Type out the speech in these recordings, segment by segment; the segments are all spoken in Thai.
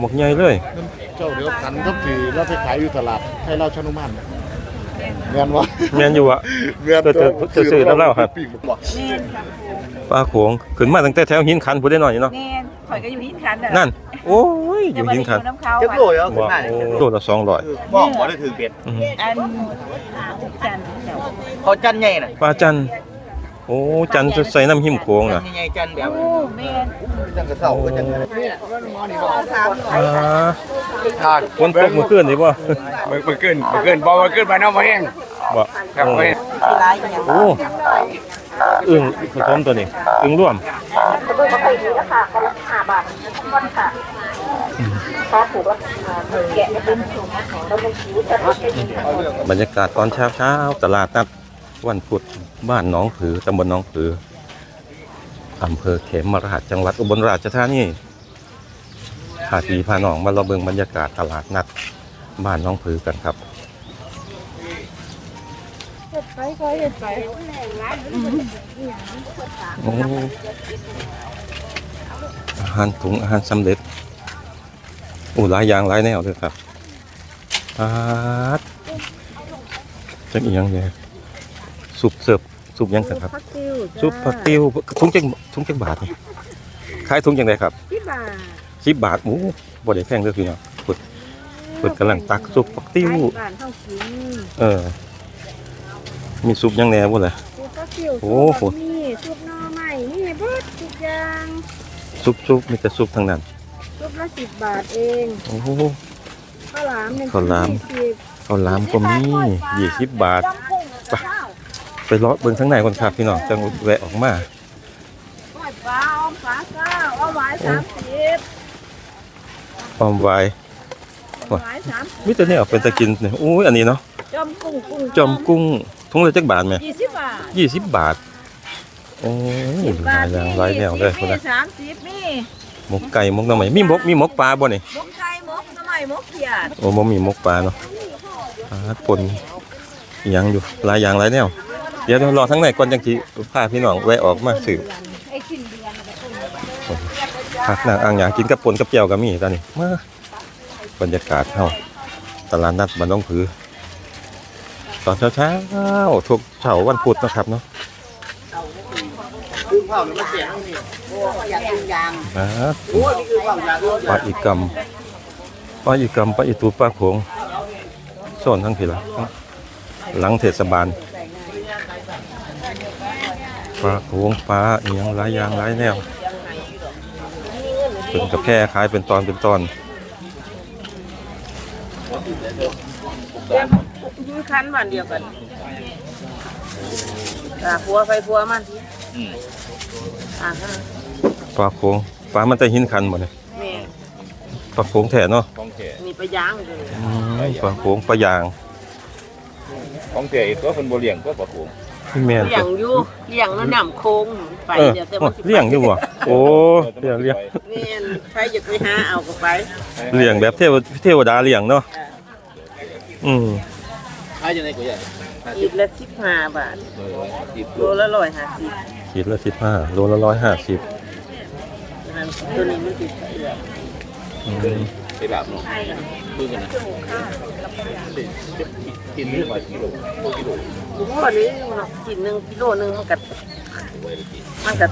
หมกใหญ่เลยเจ้าเดียวกันก็คือเราไปขายอยู่ตลาดให้เราชนุมานเงินวะแม่นอยู่อะเงินเออเออซื้อๆแล้วเล่าครับปีกบอกแม่นค่ะปลาโขงขึ้นมาตั้งแต่แถวหินขันผู้ได้หน่อยเนาะแม่นข่อยก็อยู่หินขันน่ะนั่น โอ้ยอแต่ยู่ว่าหินขันอยู่น้ำเขาจักโลเหรอขึ้นว่ามาโอ้โลละ200บอกบ่ได้ถือเบ็ดอืมอันจันทร์เจ้าเขาจันใหญ่น่ะปลาจัน โอ้จันจะใส่น้ำหิมโขงน่ะใหญ่ๆจันแบบโอ้แม่นจังกระเซ้าก็จังไงอ่าทานฝนตกเมื่อคืนนี่บ่มันมันขึ้นมันขึ้นบ่มันขึ้นไปน้ำมาแห้งบ่ครับโอ้มาแห้งโอ้อึ่งผสมตัวนี้อึ่งร่วมบรรยากาศตอนเช้าเช้าๆตลาดนัด วันพุธบ้านหนองผือตำบลหนองผืออำเภอเขมราชจังหวัดอุบลราชธานีพาทีพาน้องมาเราเบิ่งบรรยากาศตลาดนัดบ้านหน้องผือกันครับโอ้อาหารถุงอาหารสำเร็จโอ้หลายอย่างหลายแนวเลยครับปาดจังอีหยังเนี่ย สุปเสิร์ฟสุปหยังกันครับสุปผักติ้วถุงจังถุงจังบาทนี่ขายถุงจังไดครับพี่บ่าสิบบาทโอ้บ่ได้แพงเด้อพี่น้องเพิ่นเพิ่นกำลังตักสุปผักติ้ว บ้านเฮากินเออ มีซุปหยังแหน่บ่ล่ะ ซุปปลาซิวโอ้โหนี่ซุปหน่อไม้นี่เบิดทุกอย่างซุปซุปมีแต่ซุปทั้งนั้นซุปละ10บาทเองโอ้โห ข้าวหลามหนึ่งข้าวหลามสิบข้าวหลามก็มียี่สิบบาทไป ไปเลาะเบิ่งข้างในคนครับพี่น้องจังแวะออกมาก้อยปลาอ้อมปลาเก้าเอาไว้สามสิบพร้อมไวายเอาไว้สามสิบมิแต่เนี่ยเป็นตะกินเนี่ยอุ้ยอันนี้เนาะจอมกุ้งกุ้งจอมกุ้งทุงละจักบาทไหมยี่สิบบาทยี่สิบบาทโอ้ยหลายอย่างหลายแนวเลยคนมีนะสามสิบมีหมกไก่หมกหน้ำไหมมีหมกมีหมกปลาบ่นี่หมกไก่หมกทำไมหมกเขียดโอ้บ่มีหมกปลาเนาะปลาปนอิหยังอยู่หลายอย่างหลายแนว เดี๋ยวเดี๋ยวรอทั้งในก่อนจังสิพาพี่น้องแวะออกมาสืบผักนางอ่างหยางกินกับปนกับเจียวก็มีตอนนี้มาบรรยากาศเฮาตลาดนัดบ้านน้องผือ ตอนเช้าเช้าๆทุกเช้าวันพุธนะครับเนาะคือข้าวมันเสียงนี่โอ้อยากกินยางนะโอ้นี่คือความอยากปลาอีกำปลาอีกำปลาอีตูปลาโขงโซนทั้งทีละหลังเทศบาล ปลาโขงปลาอีหยังหลายอย่างหลายแนวเป็นกับแค่ขายเป็นตอนเป็นตอนยืนคันบ้านเดียวกันอ่าพัวไฟพัวมันอ่าฮะปลาโขงปลามันแต่หินคันหมดเลยแม่ปลาโขงแท้เนาะของแท้มีปลาย่างเลยอืมปลาโขงปลายาง ของแท้อีกตัวเพิ่นบ่เลี้ยงตัวปลาโขงพี่ แม่นเลี้ยงอยู่เลี้ยงแล้วน้ำโค้งไปเออเดี๋ยวแต่มันสิไปเลี้ยงอยู่บ่โอ้เลี้ยงเลี้ยงแม่นใครอยากไปหาเอาก็ไปเลี้ยงแบบเทวเทวดาเลี้ยงเนาะอืมขายจังได๋ก็ใหญ่อีกละสิบห้าบาทเออสิบโลละร้อยห้าสิบขีดละสิบห้าโลละร้อยห้าสิบตัวนี้มันติดเสือ ไปแบบเนาะคือกันนะกินนี่มากิโลกิโลถุงวันนี้เนาะกินหนึ่งกิโลหนึ่งมันกัดมันกัด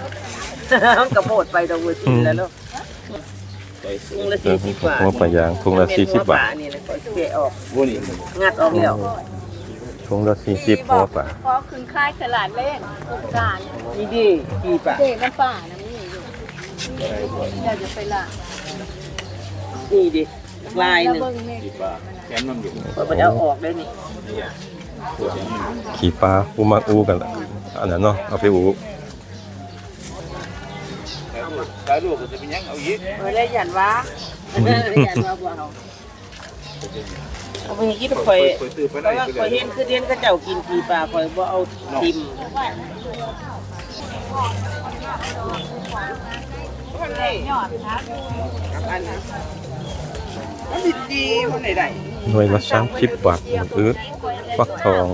มันกระโดดไปดอกเวทีแล้วเนาะไปถุงละสี่สิบบาทหัวปลายางถุงละสี่สิบบาทนี่เลยก็แกะออกบ่นี่งัดออกแล้วถุงละสี่สิบหัวปลาพอขึ้นค่ายตลาดเล่นโครงการนี่ดิปีป่ะเด็กน้ำป่านะมีอยู่เดี๋ยวจะไปละ นี่ดิลายหนึ่งเบิ่งแม่สิบบาทแถมน้ำอยู่พอไปเอาออกได้นี่ตัวแถมน้ำขี่ปลาอูมาอูกันอันนั้นเนาะเอาไปอูขายลูกก็จะเป็นยังเอาอีกเออได้ยันว่ายันว่าบ่เอาเอาไปกินข่อยไปซื้อไปเพได้ราะว่าไปข่อยเลเห็ยนคือเห็นเขาเจ้ากินปีปลาข่อยบ่เอาทิมอันนั้น มันดีๆมันได้หน่วยละสามสิบบาทหรือฟักทอง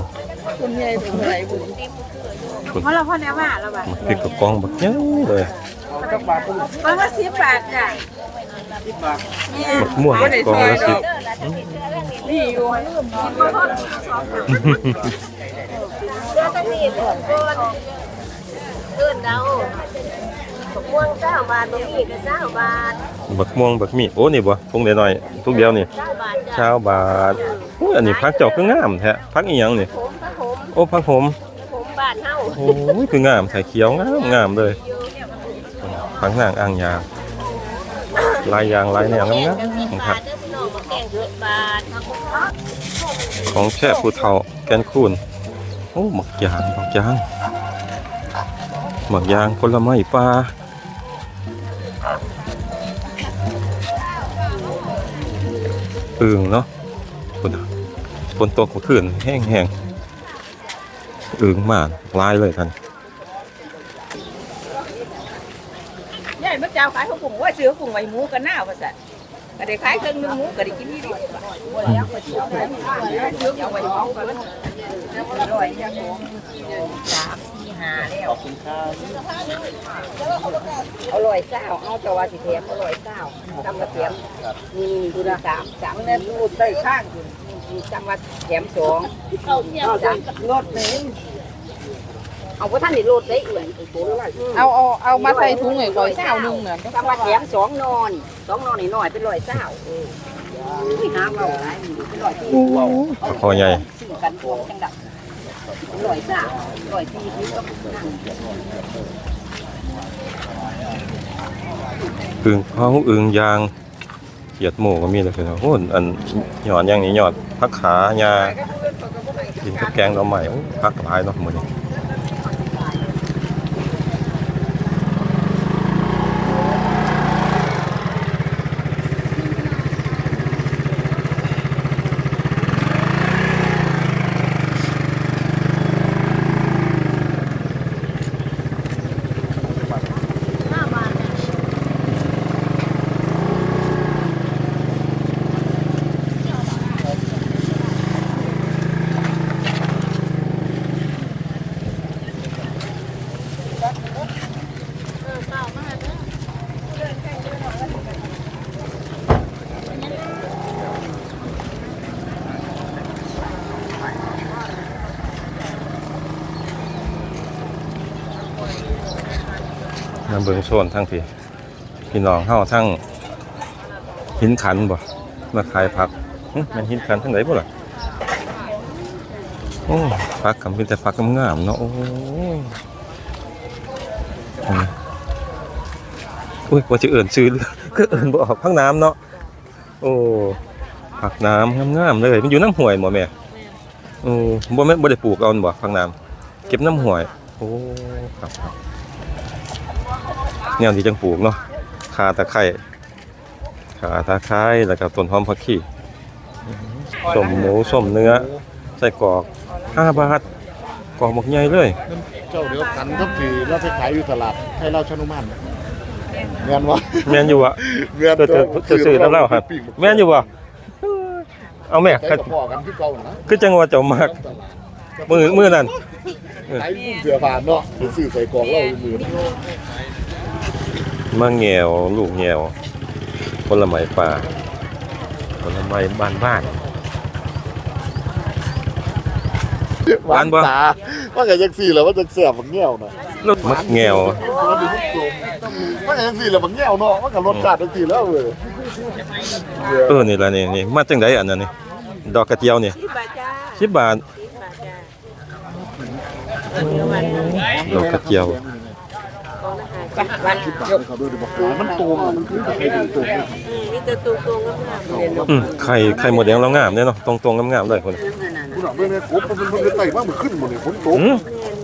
คุณยายเป็นไรบุญเพราะเราพ่อแนวว่าเราแบบมันพริกกระกองบักเยอะเลยจักบาทพุ่นเพราะว่าสิบบาทจ้ะบักม่วงกองละสิบนี่อยู่เจ้าตั้งนี่เดินเดินเดา ม่วงเก้าบาทบะหมี่ก็เก้าบาทบักม่วงบักมีโอ้นี่บ่ทุงเดียวหน่อยทุกเดียวนี่เก้าบาทจ้ะชาบาทอุ้ยอันนี้พักเจ้าคืองามแท้พักอีหยังนี่ผมพระผมโอ้พักผมผมบาทเฮาโอ้ยคืองามใส่เขียวงามงามเลยพังนางอ่างยางลายยางลายแนวงามๆคบารับ ทเด้อพี่น้องมาแกงเกิดบาทของแช่ผู้เฒ่าแกนคูนโอ้หมักยางหมักยางหมักยางผลไม้ปลา อึ่งเนาะฝนฝนตกเมื่อคืนแห้งแห้งอึ่งมากลายเลยกันยายมาเจ้าขายข้าวปุ้งว่าซื้อกุ้งไว้หมูกันหน้าว่าซั่นก็ได้ขายเครื่องนึงหมูก็ได้กินนี่ดิแล้วก็ซื้อไว้หมูกันไว้หมูกันร้อยยังสามสี่ ห้าแล้วขอบคุณครับเอาร้อยเก้าเอาแต่ว่าสิแถมเอาร้อยเก้าตำกระเทียมนี่ดูนะสามสามเนี่ยดูใต้ข้างอยู่จำว่าแถมสองเอาสามรถหนึ่งเอาพระท่านนี่รถได้อื่นเอาเอาเอามาใส่ถุงไอ้ก่อยเช้าหนึงเนี่ยจำว่าแถมสองนอนสองนอนนี่น้อยเป็นร้อยเก้าเอออุ้ยหาเราหลายเป็นร้อยที่คอใหญ่ ลอกันพวงจังดับร้อยเก้าร้อยทีนี้ก็นั่งอึ่งเผาอึ่งยางเหยียดหมูก็มีเลยคือโอ้อันหยอดอย่างนี้หยอดพักขายากินกับแกงเราใหม่พักหลายเนาะมื้อนี้ มาเบิงโซนทั้งพี่พี่น้องเฮาทั้งหินขันบ่มาขายผักมันหินขันทั้งไหนบ่ล่ะโอ้ผักกำเป็นแต่ผักงามเนาะโอ้ยอืมอุ้ยว่าจะเอิ่นชื่อก็เอิ่นบ่ออกพักน้ำเนาะโอ้ผักน้ำงามๆเลยมันอยู่น้ำห้วยบ่แม่โอ้บ่แม่บ่ได้ปลูกเอาอันบ่ผักน้ำเก็บน้ำห้วยโอ้ครับ แนวที่จังปลูกเนาะคาตะไคร้ขาตะไคร้แล้วก็ต้นหอมผักชีส้มหมูส้มเนื้อใส่กรอก5บาทกรอกหมกใหญ่เลยเจ้าเดียวกันก็คือเราไปขายอยู่ตลาดให้เราชนุมานเงินวะแม่นอยู่บ่เงินเติร์ดซื้อๆน้ำเล่าครับแม่นอยู่บ่เอาแม่ใช้คือกับพ่อกันที่เก่านะคือจังว่าเจ้ามากมือมือนั่นขายพุ่มเสือผ่านเนาะไปซื้อใส่กล่องเราอยู่มือ มาแงวลูกแงวผลไม้ป่าผลไม้บ้านบ้านหวานบ่ตาว่าไงจังซี่แล้วว่าจะเสียบมันเงี้ยวนะลูกมักแงวว่าเป็นลูกกลมว่าไงจังซี่แล้วมันเงี้ยวเนาะว่ากับรสชาติจังซี่แล้วเว้ยเออนี่ล่ะนี่นี่มาจังไดอันนั้นนี่ดอกกระเจียวนี่สิบบาทจ้า10บาทสิบบาทจ้าดอกกระเจียว วันเขาดูดิบอกว่ามันโตมันคือใครดูโตมีแต่ตุ้งตุ้งงามๆเรียนเนาะอืมไข่ไข่หมดแดงเรางามเด้เนาะตรงๆงามๆเลยคนคุณเอาไปเนี่ยกบมันมันเป็นไต่มากมันขึ้นหมดเลยฝนตกอืม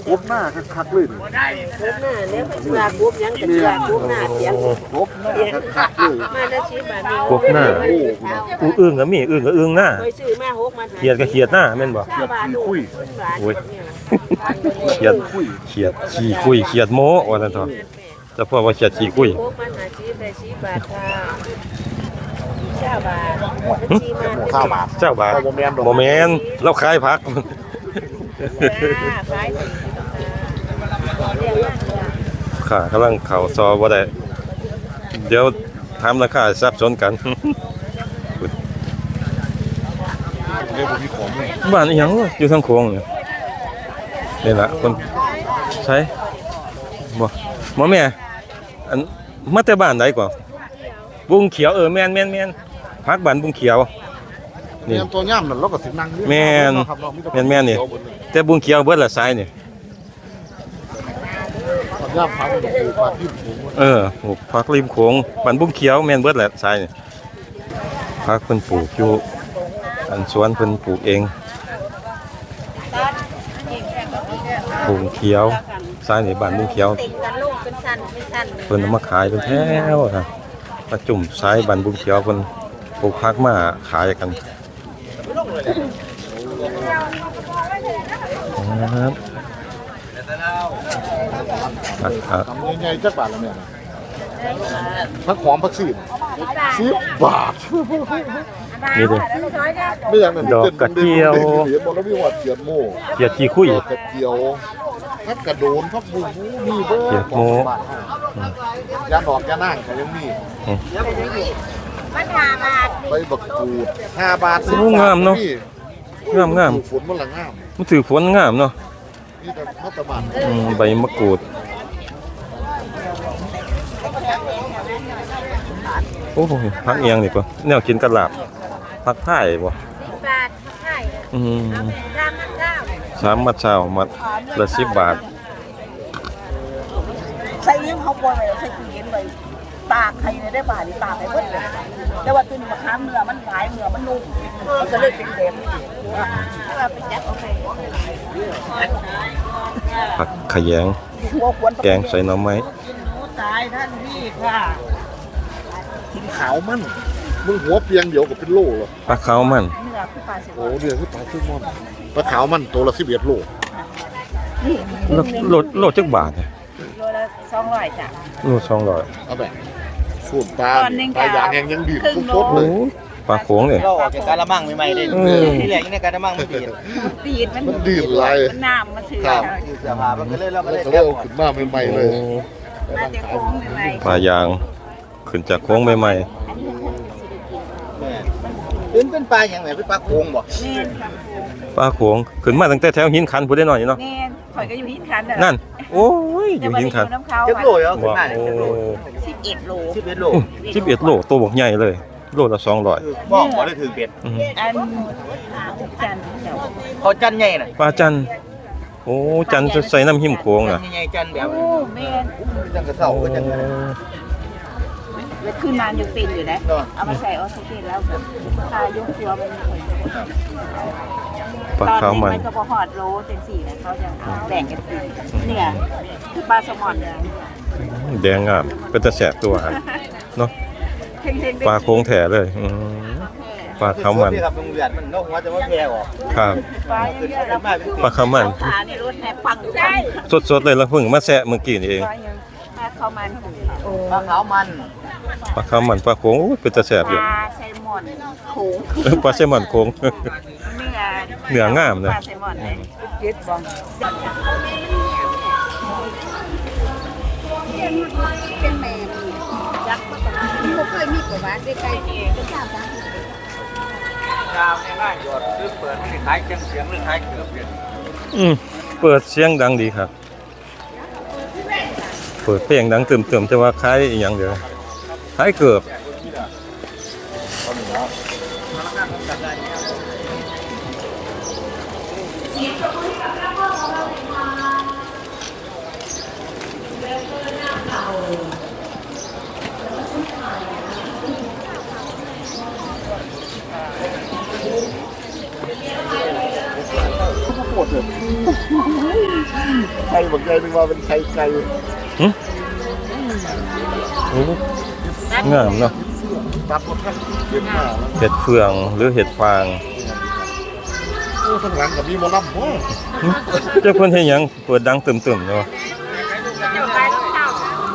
กบหน้าคักๆเลยนี่กบหน้าแล้วก็สิว่ากบยังกันว่ากบหน้าเสียงกบหน้าคักๆเลยมาแล้วสิบบาทนี่กบหน้าอู้อึ้งก็มีอึ้งก็อึ้งหน้าเคยซื้อมาหกมาเขียดก็เขียดหน้าแม่นบ่เก้าบาทลูกโอ้ยเขียดเขียดขี้คุยเขียดโมว่าซั่นเถอะ แต่พอว่าเขียดขี้คุยหกมาหาสิบได้สิบบาทค่ะเก้าบาทชีมาข้าวบาทเจ้าบาทโมเมนต์บ่แม่นเราขายผัก จ้าขายถึงเรียกว่าค่ะกำลังเข้าซอบ่ได้เดี๋ยวถามราคาสับสนกันเดี๋ยวผมมีของเลยบ้านอีหยังวะอยู่ทางโค้งเนี่ยนี่ล่ะคนใช้บ่บ่แม่ อันมาแต่บ้านใดก่อนบุงเขียวเออแม่นแม่นแม่นพักบ้านบุงเขียว นี่ เนี่ยตัวย่ำนั่นเราก็สินั่งอยู่แม่นเาะครับเาะแต่แม่นๆนี่แต่บุงเขียวเบิดละซ้ายนี่ตัวย่ำพักมันก็คือพักที่ผมเออปลูกผักริมโขงบ้านบุงเขียวแม่นเบิดแหละซ้ายนี่ผักเพิ่นปลูกอยู่อันสวนเพิ่นปลูกเองบุงเขียวซ้ายนี่บ้านบุงเขียว ติดกันลูก เป็นสั้นเป็นสั้นเพิ่นเอามาขายเป็นแถวอะมาจุ่มซ้ายบ้านบุงเขียวเพิ่นปลูกผักมาขายกันครับผักผักทำใหญ่ๆจักบาทละแม่นะพักหอมพักซีนสิบบาทนี่เด้อไม่อย่างนั้นดอกกระเจียวเหรียญบอกแล้วมีหวัดเขียนโม่เกียดขี้คุยดอกกระเจียว พักกระโดนพักบุ้งมีเบอร์เขียดโม่ยาดอกยานั่งก็ยังมีมันหาบาทใบบักกูดห้าบาทสิบโอ้บทงามเนอะงามงามฝนมันละงามมันถือฝนงามเนาะนี่แต่พัตบานอืมใบมะกรูด โอ้โหพักเอียงนี่ป่ะแนวกินกระลาบพักไผ่บ่สิบบาทใช่อืมรามมันเก้า สามมัดเช้ามัดละสิบบาท ใส่เลี้ยงเขาปล่อยไว้ใส่ตู้เย็นไว้ตากให้ได้บาทนี่ตากให้เบิดเลยแต่ว่าตัวนี้มะขามเนื้อมันหลายเนื้อมันนุ่มมันก็เลยเป็นแบบนี้ว่าไปจับเอาไปผักขยงหัวควนแกงใส่หน่อไม้ตายท่านพี่ค่ะกินขาวมันมึงหัวเปียงเดียวกับเป็นโลเหรอปลาขาวมันเนื้อคือปลาเสียโอ้เดือดคือปลาซิลมอน ปลาขาวมันตัวละสิบเอ็ดโลนี่โลโลโลจักบาทเนี่ยโลละสองร้อยจ้ะโลสองร้อยเอาแบบฝุ่นปลาตอนหนึ่งปลาจ้ะยางแห้งยังดีดครึ่งโล สดๆเลโอ้ย ปลาโขงเนี่ยเราออกจากการละมั่งใหม่ๆเลยเออที่แรกนี่ในการละมั่งมันดีดตีดมันมันดีดลายมันน้ำมันเถื่อครับ คือเสื้อผ้ามันก็เลยเราก็แล้วเลยก็เลยเอาขึ้นมาใหม่ๆเลย มาแต่โค้งใหม่ปลายางขึ้นจากโค้งใหม่เป็นเป็นปลาอย่างไรเป็นปลาโคงบ่ๆแม่นค่ะๆ ปลาโขงขึ้นมาตั้งแต่แถวหินคันผู้ได้หน่อยเนาะแม่นข่อยก็อยู่หินคันน่ะนั่น โอ้ยอแต่ยู่บ่ได้หินคันอยู่น้ำเขาเจ็ดโลเอาขึ้นว่ามาเนี่ยโอ้เจ็ดโลสิบเอ็ดโลสิบเอ็ดโลสิบเอ็ดโลตัวบกใหญ่เลยโลละสองร้อยคือบ้องบ่ได้ถือเป็ดอืมอันจันทร์เจ้าเขาจันใหญ่น่ะปลาจันทร์โอ้จันทร์จะใส่น้ำหิมโค้งจัอะนใหญ่ๆจันแบบโอ้แม่นจังกระเซ้าก็จังกระแล้วคืนนานอยู่ปีนอยู่นะ เนาะเอามาใส่ออกซิเจนแล้วแบบพายกตัวมัน ปลาขาวมันตอนนี้มันก็พอหอดโลเต็มสี่นะเขาจะเอาแบ่งกันกินเนี่ยคือปลาแซลมอนเนี่ยแดงงามเป็นตะแสบตัวหันเนาะเพ่งๆปลาโค้งแถ่เลยอืมปลาขาวมันที่ครับโรงเรียนมันนกหัวจะว่าแพร่ออกครับ ปลาเยอะๆแล้วปลาขาวมันปลาในรถแห่ปังใช่สดๆเลยแล้วเพิ่งมาแซะเมื่อกี้นี่เองปลายังปลาข้าวมันโอ้ปลาขาวมันปลาขาวมันปลาโค้งโอ้ยเป็นตะแสบปอยู่ลาแซลมอนโขงเออปลาแซลมอนโค้ง เนื้อเนื้องามเลยปลาแมอนเลยเจ็ดบองเป็นแม่ยักษ์ไม่เคยมีประวัติได้ไกลเป็นสามสามยาวง่ายๆหยดคือเปิดให้ขายเสียงเสียงหรือขายเกือบเนี่ยอืมเปิดเสียงดังดีครับ เปิดเพลงดังเติมๆแต่ว่าคล้ายอหย่างเดียวคล้ายเกือบ บักใหญ่นึงว่าเป็นไข่ไก่โอ้งามเนาะตัดหมดทั้งเด็ดมาแล้วเห็ดเฟืองหรือเห็ดฟางโอ้ข้างหลังกับมีหมอลำโอ้เจ้าเพิ่นเฮ็ดหยังเปิดดังเติมๆเนาะ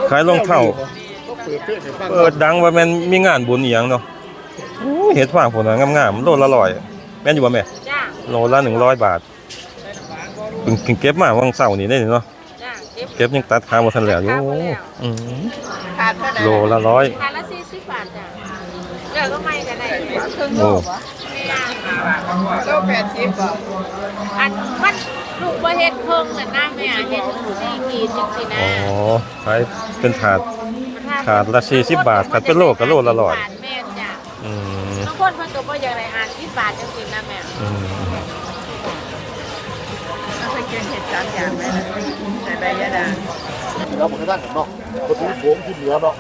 ขายรองเท้าเปิดเพลงให้ฟังเปิดดังว่าแม่นมีงานบุญอีหยังเนาะโอ้เห็ดฟางพุ่นน่ะงามๆโลละร้อยแม่นอยู่บ่แม่จ้าโลละ100บาท เพิ่งเพิ่งเก็บมาวันเสาร์นี้ได้เนาะจ้าเก็บเก็บยังตัดขาบ่ทันแล้วอยู่อืมขาดเท่าไหร่โลละร้อยทานละสี่สิบบาทเครื่องโลโอ้บ่โลแปดสิบบ่อันมันลูกบ่เฮ็ดเพิ่งน่ะนะแม่เฮ็ดสี่ขีดจังซี่นะอ๋อขายเป็นถาดถาดละ40บาทถ้าเป็นโลก็โลละร้อย แม่จ้ะอืมบางคนเพิ่นก็บ่อยากได้อ่าน10บาทจังซี่นะแม่อืมมันเคย กินเห็ดสามอย่างเลยนะใส่ใบยะดาเราบอกให้นั่งกันเนาะคนทุ้งโค้งที่เหนือเนาะ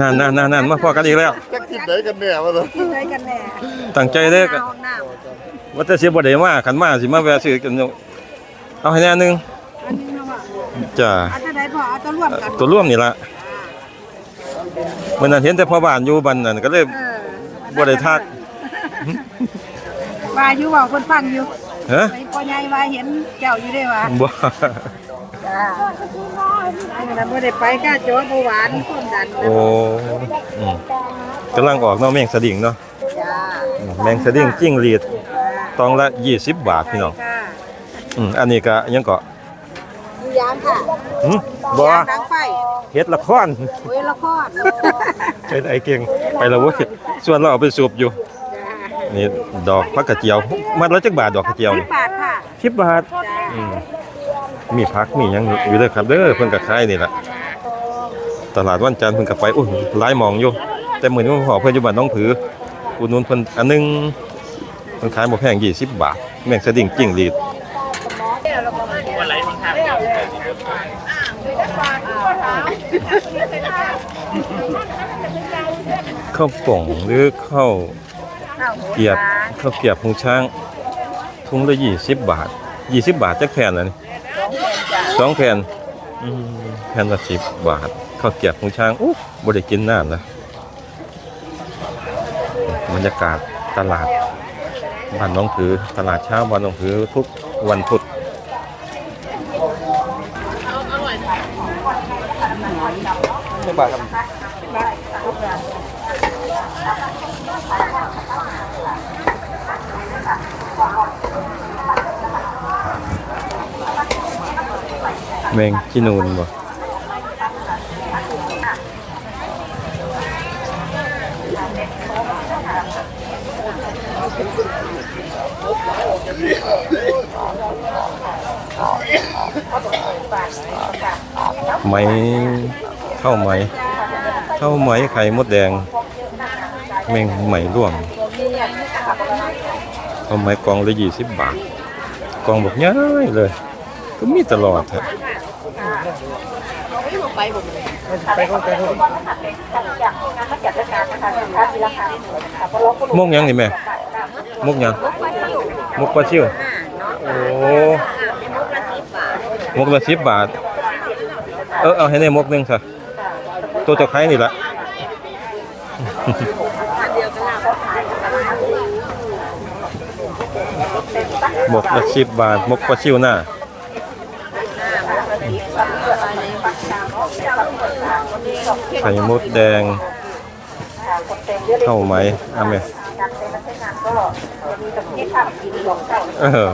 นั่นนั่นนั่นนั่นมาพอกันอีกแล้วจักทิศไหนกันแน่วะเลยกินอะไรกันแน่ตั้งใจเด้อเอาหน้าว่าแต่สิบ่ได้มาคันมาสิมาแวะซื้อกันอยู่เอาให้แน่หนึงอันนี้เนาะว่าจ้าเอาจะได้พอเอาจะร่วมกันตัวร่วมนี่ล่ะมื้อนั้นเห็นแต่พ่อบ้านอยู่บ้านนั่นก็เลยเออบ่ได้ทักว่าอยู่ว่าคนฟังอยู่ ฮะไปพ่อใหญ่ว่าเห็นเจ้าอยู่ได้ว่าบ่จ้าอันนั้นบ่ได้ไปก้าโจ้บ่หวานความดันโอ้อืมกำลังออกเนาะแมงสดิ้งเนาะจ้าอืมแมงสดิ้งจิ้งหรีดตองละ20บาทพี่น้องค่ะอืมอันนี้ก็ยังก็มียามค่ะหึบ่ยามดังไฟเฮ็ดละครโอ้ยละครเฮ็ดไอ้เก่งไปแล้วเว้ยส่วนเราเอาไปสูบอยู่ นี่ดอกผักกระเจียวมัดละจักบาทดอกกระเจียวสินี่บบาทค่ะ10บาทอืมมีผักมีหยังอยู่เด้อครับเด้อเพิ่นก็ขายนี่ล่ะตลาดวันจันทร์เพิ่นก็ไปอุ้ยหลายหมองอยู่แต่มื้อนี้พ่อเพิ่นอยู่บ้านหน้องผืออุดหนุนเพิ่นอันหนึงเพิ่นขายบ่แพง20บาทแม่งสดิ้งจิ้งหรีด ข้าวป่องหรือข้าวข้าวหมู เกรียบปลาข้าวเกรียบหูช้างถุงละ20บาท20บาทจักแผ่นน่ะนี่สองแผ่นอืมแผ่นละ10บาทข้าวเกรียบหูช้างอู้บ่ได้กินนานนะบรรยากาศตลาดบ้านหน้องผือตลาดเช้าบ้านหน้องผือทุกวันพุธ แมงจีนูนบ่ไหมเข้าไหม เข้าไหมไข่มดแดง แมงไหมร่วงข้าไหมกองละ20บบาท กองบอกง่ายเลย ก็มีตลอดฮะมกยังนี่แม่มุกยังมุกปลาชิวโอ้มุกละสิบบาท เออเอาให้ในมุกหนึงค่ะตัวจะไข่นี่ละมกละสิบบาทมกปลาชิวหน้า ไข่มดแดงเข้าไหมอะแม่เออ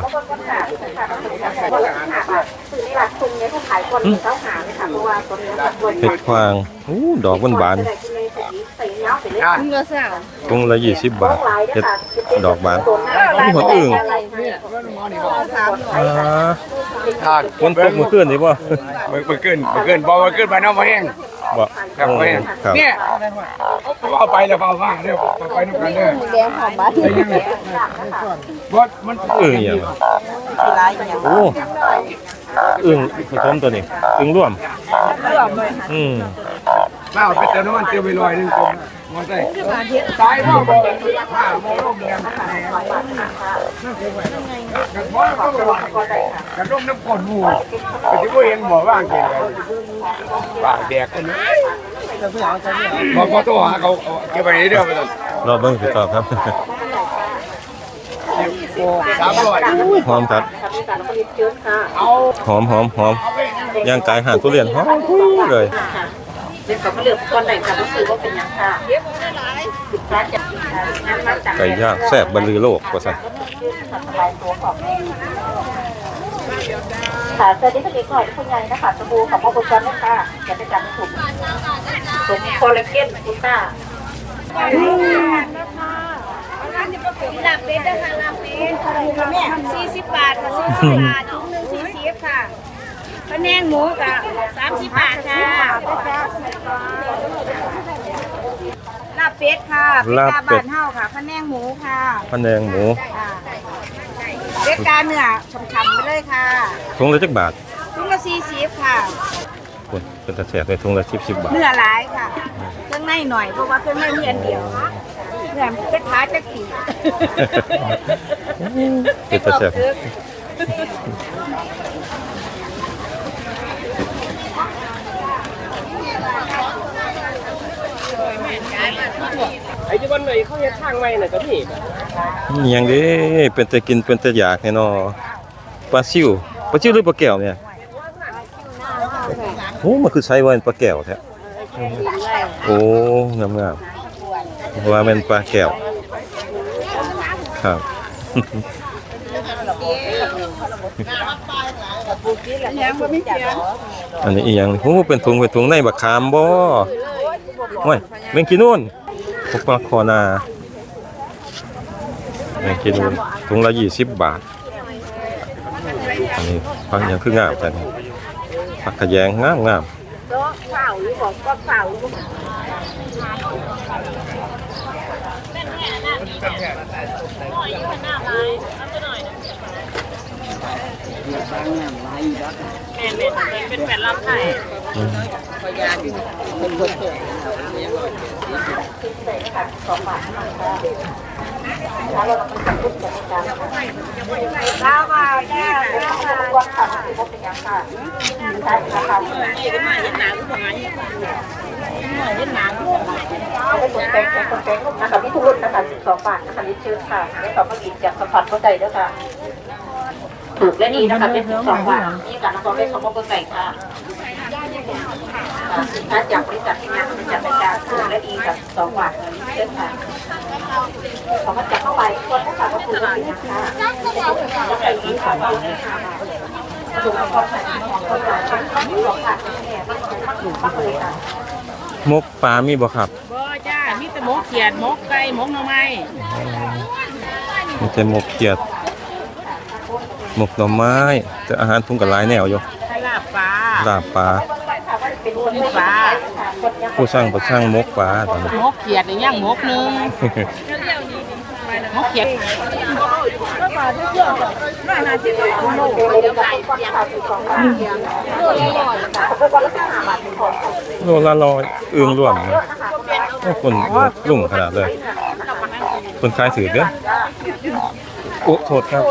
เห็ดฟางอู้ดอกบานบานถุงละสาวๆตุงละยี่สิบบาทเห็ดดอกบานมีหัวอึ่งอ่าทานคนตกมือขึ้นนี่ป่ะมันมันขึ้นมันขึ้นบ่มันขึ้นไปน้ำมาแห้ง บ่ครับมาแห้งครับเนี่ยเอาไปแล้วเอามาเด้อเอาไปน้ำกันเด้อแดงหอมบ้านบ่มันอึ่งอย่างที่ร้ายอย่างโอ้ อึ่งผสมตัวนี้อึ่งร่วมร่วมเลยอืมมาเอาไปเติมน้ำมันเติมไปลอยหนึงตรงมอไซค์ตายบ่บ่ผ้าบ่ร่มแดงกันบ่กันร่มน้ำก้นหมูก็สิบ่เห็นบ่ว่างเกินปากแดกคนนี้บ่บ่ตัวหาเขาเอาเก็บไว้นี่เด้อไปต้องรอบเบิ้งสิตอบครับ สามร้อยหอมครับเอาหอมหอมหอมย่างกายห่านทุเรียนหอมพุ้ยเลยเป็นกับเลือกคนไหนกับรู้สึกว่าเป็นหยังค่ะเยอะหลายสิบแปดจัดไก่ย่างแซ่บบรรลือโลกว่าซั่นค่ะสวัสดีคุณเอกหน่อยคุณยายนะคะสบู่ของพ่อบุญจันทร์นะคะจะไปจัดถุงถุงคอลลาเจนคุณป้า เป็ดนะคะลาบเป็ดแม่สี่สิบบาทค่ะสี่สิบบาทถุงหนึ่งสี่สิบค่ะพะแนงหมูกับสามสิบบาทค่ะลาบเป็ดค่ะเป็ดลาบกาเป็บาดนเฮาค่ะพะแนงหมูค่ะพะแนงหมูค่ะเป็ดกาเนื้อฉ่ำๆไปเลยค่ะถุงละจักบาทถุงละสี่สิบค่ะคุณเป็นตะแสบเลยถุงละ10 10บาทเนื้อหลายค่ะ เครื่องในหน่อยเพราะว่าเครื่องในมีอันเดียว เนื้อจะขาจะกี่เป็นตะแสบไอ้ที่วันไหนเขาเฮ็ดทางใหม่น่ะก็มีอิหยังเด้เป็นแต่กินเป็นแต่อยากแน่นอปลาซิวปลาซิวหรือปลาแก้วเนี่ยโอ้มันคือไซส์ว่าเป็นปลาแก้วแท้โอ้งามๆ ว่าเป็นปลาแก้วครับอันนี้อีหยังโอ้เป็นถุงเป็นถุงในบักขามบ่โอ้ยแมงกินูนพวกปลาคอนาแมงกินูนถุงละ20บบาท อันนี้พักหยังคืองามแต่นี่ผักกระแยงงามงามโต๊ะเฝ้าหรือบอกก็เฝ้าหรือบอกข้า วมาแม่เป็นแผ่นลำไส้พยานี่เห็นหนังก็มาเห็นหนังเห็นหนังเอาไปค นแลงคนแปลงนะคะพี่ทุกรุ่นนะคะสองบาทนะคะนี่ชื่อค่ะนี่สองพันอีกจากสัมผัสเข้าใจด้วยค่ะถูกและดีนะคะเป็นสองบาทนี่การนำตัวเลขของพ่อไก่ค่ะ สินค้าจากบริษัทที่งานบริษัทเป็นการถูกและดีกับสองบาทนี้เช่นค่ะสองพันจับเข้าไปคนนะคะก็ถูกและดีนะคะแล้วไปดีค่ะถูกความใส่ของคนจ่ายเป็นของค่ะแม่ไม่ถูกมากถูกมากเลยค่ะมกปลามีบ่ครับบ่จ้ามีแต่หมกเขียดหมกไก่หมกหน่อไม้มีแต่หมกเขียดหมกหน่อไม้แต่อาหารทุ่งกับหลายแนวอยู่ลาบปลาลาบปลาเป็นคนปลาผู้สร้างผู้สร้างมกปลาตอนนี้มกเขียดนี่ย่างมกหนึงมกเขียดโลละร้อยเอึ่งล้วนนะโอ้คนลุ่งขนาดเลยคนขายถือเด้อโอ้โทษครับ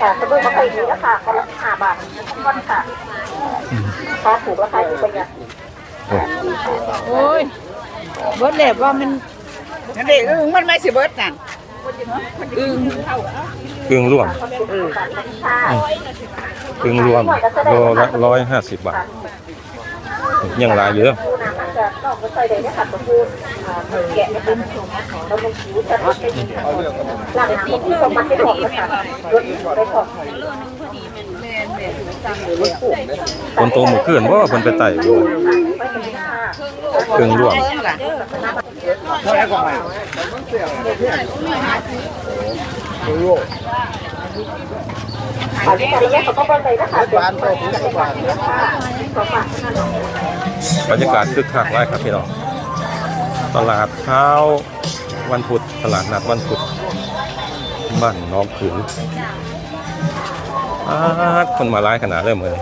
ค่ะสะดุ้งมาใส่ดีแล้วค่ะก็ละห้าบาทก้อนค่ะค่ะถูกราคาอยู่เป็นยัง โอ้โอ้ยเบิดแล้วว่ามันนั่นเด้อึ้งมันไม่สิเบิดนั่นอึ้งอึ่งล้วนอึ่งล้วนโลละร้อยห้าสิบบาท ยังหลายเยอะ คนโตหมูเขื่นว่าคนไปไตร่เครื่องร่วงบรรยากาศคึกคักไล่ครับพี่น้องตลาดเช้าวันพุธตลาดนัดวันพุธบ้านน้องขืน คนมาร้ายขนาดเลยเมือน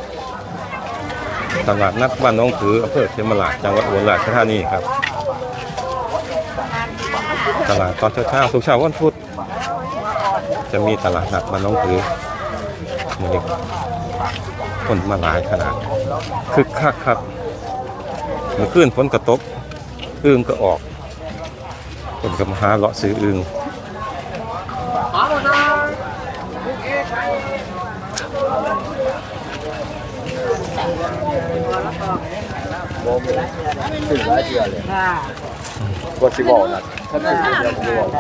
ตลาดนัดบ้านน้องขืออำเภอเชียงมาลาจังหวัดอุบลราชธานีครับ ตลาดตอนเช้าๆทุกเช้าวันพุธจะมีตลาดนัดบ้านน้องขือนี่คนมาหลายขนาดคึกคักครับเมื่อคืนฝนกระตกอึ่งก็ออกคนก็มาหาเลาะซื้ออึ่ง ถึงหลายเดือนเลยก็สิบอกนะท่านสิเดือนสิบอกอ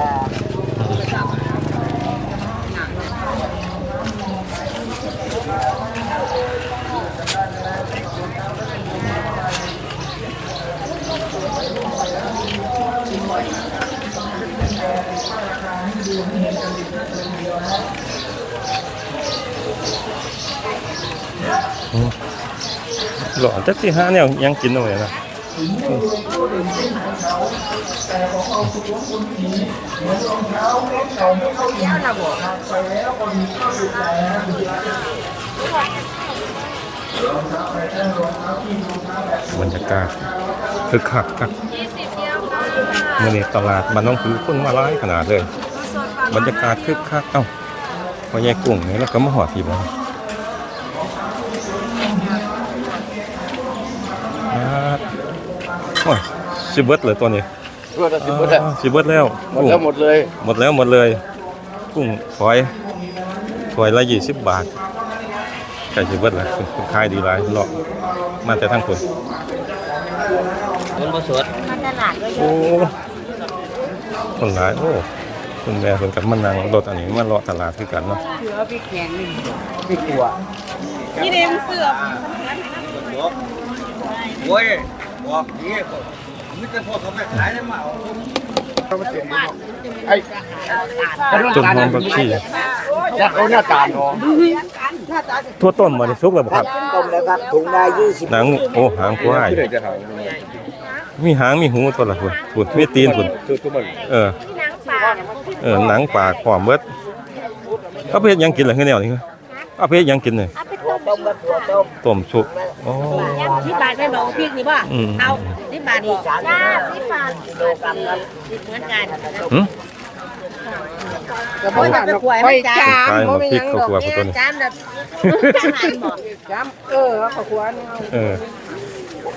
อืม หล่อจักสิห้าแนวยังกินเอาไว้นะบรรยากาศคือคักคักเมื่อนี้ตลาดมันต้องคือคนมาหลายขนาดเลย บรรยากาศคึกคักเอ้าพอแยกกุ้งนี่แล้วก็มาหอดทีบ้าง อ้ยสิเบิดเลยตัวนี้เพื่อจะสิบเปอร์เซ็นต์อ่าสิเบิดแล้วหมดแล้วหมดเลยหมดแล้วหมดเลย กุ้งฝอยฝอยละยี่สิบบาทใกล้สิเบิดแล้วคุณขายดีหลายเลาะมาแต่ทั้งคนมันบ่สดโอ้คนหลายโอ้คุณแม่คนกับมันนางรถอันนี้มาเลาะตลาดคือกันเนาะนี่เด้เสือโอ้ยบอกนี่มิตรพ่อเขาไม่ขายได้มา ไอ้ต้นหอมผักชียัดเอาหน้าตาเนาะทั่วต้นมาในซุกเลยบ่ครับต้มแล้วครับถุงได้ยี่สิบหนังโอ้หางควายที่ไหนจะหามีหางมีหูตัวละพุ่นพุ่นมีตีนพุ่นคือทุกมันเออเออหนังปากพร้อมเบิดเอาไปเฮ็ดหยังกินล่ะคือแนวนี้เอาไปเฮ็ดหยังกินนี่ ต้มแบบตัวต้มต้มสุกอ๋อที่บาทไม่บอกพริกนี่บ่อืม เอาที่บาทนี่สามสิบห้าสิบบาทกิโลกรัมครับเหมือนกันหึก็บ่อยากไปจามตายหมบ่ดมีพหริกยังข้าวดอกคั่วพุ่นตัวนี้จานแบบจานบ่จามเออข้าวคั่วนี่เอาเออ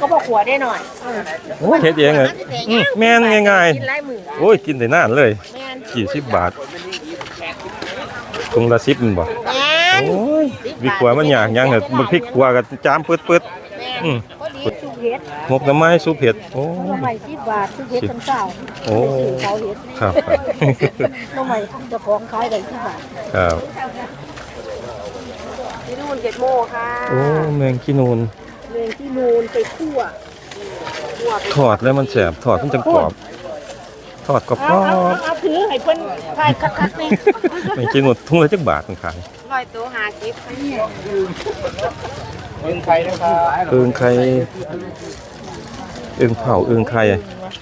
ก็บอกขัวได้หน่อยโอ้ยเฮ็ดเองเลยอืมแม่นง่ายกินไล่มือๆโอ้ยกินได้นานเลยแม่น40บาทถุงละ10มันบ่ แม่ นโอ้ยวิกว่ามันยากยังเหรอมันพริกขัวกับจามปืดๆอืมพอดีสุกเฮ็ดหมกหน้ำไม้ซุปเห็ดโอ้หน่อไม้สิบบาทสุกเฮ็ดกันเก่าโอ้ไปซื้อเขาเฮ็ดครับหน่อไม้เจ้าของขายได้สิบบาทครับที่นู่นเจ็ดโมค่ะโอ้แมงขี้นูนเมืองที่นูนไปคั่วทอดแล้วมันแสบทอดมันจังกรอบทอดกรอบเอาเอาเอาเอาถือให้เพิ่นถ่ายคักๆนี่ ๆแมงขี้นูนทุ่งละจักบาทมันขาย ร้อยตัวห้าสิบเป็นใครนะครับอึ่งไข่อึ่งเผาอึ่งไข่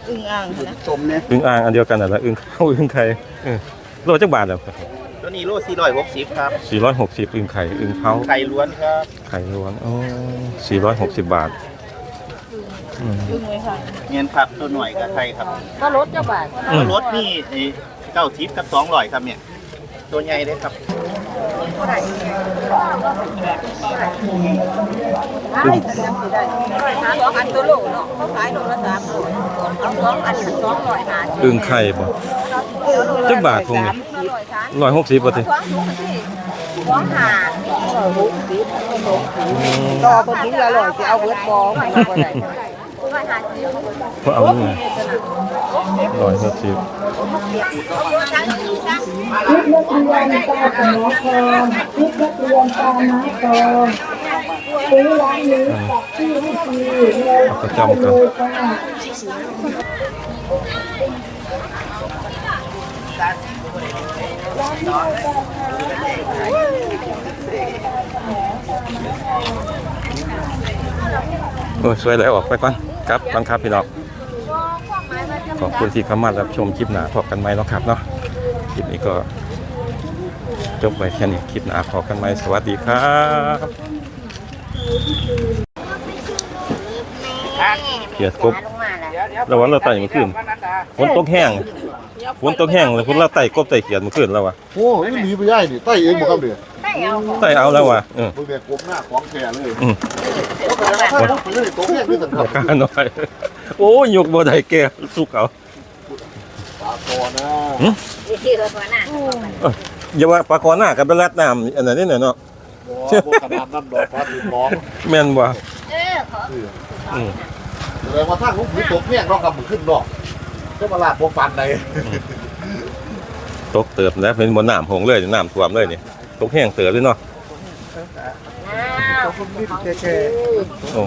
อึ่งอ่างนะชมเนี่ยอึ่งอ่างอันเดียวกันน่ะละอึ่งเข้าอึ่งไข่เออโลจักบาทแล้วตัวนี้โลสี่ร้อยหกสิบครับ460อึ่งไข่อึ่งเผาไข่ล้วนครับไข่ล้วนอ๋อ460บาทอืมอึ่งเลยค่ะเงินครับตัวหน่อยกับไข่ครับก็ลดเจ้าบาทอืมรถนี่เก้าสิบกับสองร้อยครับเนี่ย ตัวใหญ่เลยครับหาสองอันตัวโลเนาะเขาขายโลละสามโลเอาสองอันสองร้อยห้าสิบอึ่งไข่บ่จักบาทคงนี่ร้อยสาม160บ่ติสองถุงสิสองห้าต่อเพิ่นถุงละร้อยสิเอาเบิดบ่มันก็บ่ได้ ร้อยห้าสิบเพราะเอานี่ร้อยหกสิบเอาเยอะจังนี่จังชุดนักเรียนตาหมอคอชุดนักเรียนตาหมอคอซื้อร้านนี้จัดชื่อให้ดีเลยเอาประจำกันเลยจ้าโอ้ยสวยแล้วออกไปก่อนครับบังคับพี่น้องขอบคุณที่เข้ามารับชมคลิปหนาพอกันไหมเนาะครับเนาะคลิปนี้ก็จบไปแค่นี้คลิปหนาพอกันไหมสวัสดีครับเกียรติกบระวังเราไต่เมื่อคืนฝนตกแห้งฝนตกแห้งเลยฝนเราไต่กบไต่เกียรติเมื่อคืนแล้ววะโอ้ยหนีไปย่ายนี่ใต้เองบ่ครับเด้ อไต่เอาแล้ววะเออเบิ่งแต่กลมหน้าของแท้เลยอืมแล้วก็แล้วก็ต้องเลยตรงนี้คือสันคปารับกกาหน่อยโอ้ยยกบ่ได้แกสุกเอาปลาคอนะที่รถหัวหน้าอย่าว่าปลากรหน้ากับเป็นรัดน้ำอันนั้นนี่หน่อยเนาะบ่บ่ขนาดนั้นดอกปลาถือน้องแม่นบ่เออขออืมแสดงว่าทางลูกผีตกแม่งเนาะครับมันขึ้นเนาะเจ้ามาลาดบ่ปานใดตกเติบแล้วเป็นบนน้ำหงเลยน้ำท่วมเลยนี่ ตกแห้งเติบเลยเนาะขอบคุณพี่แค่โอ้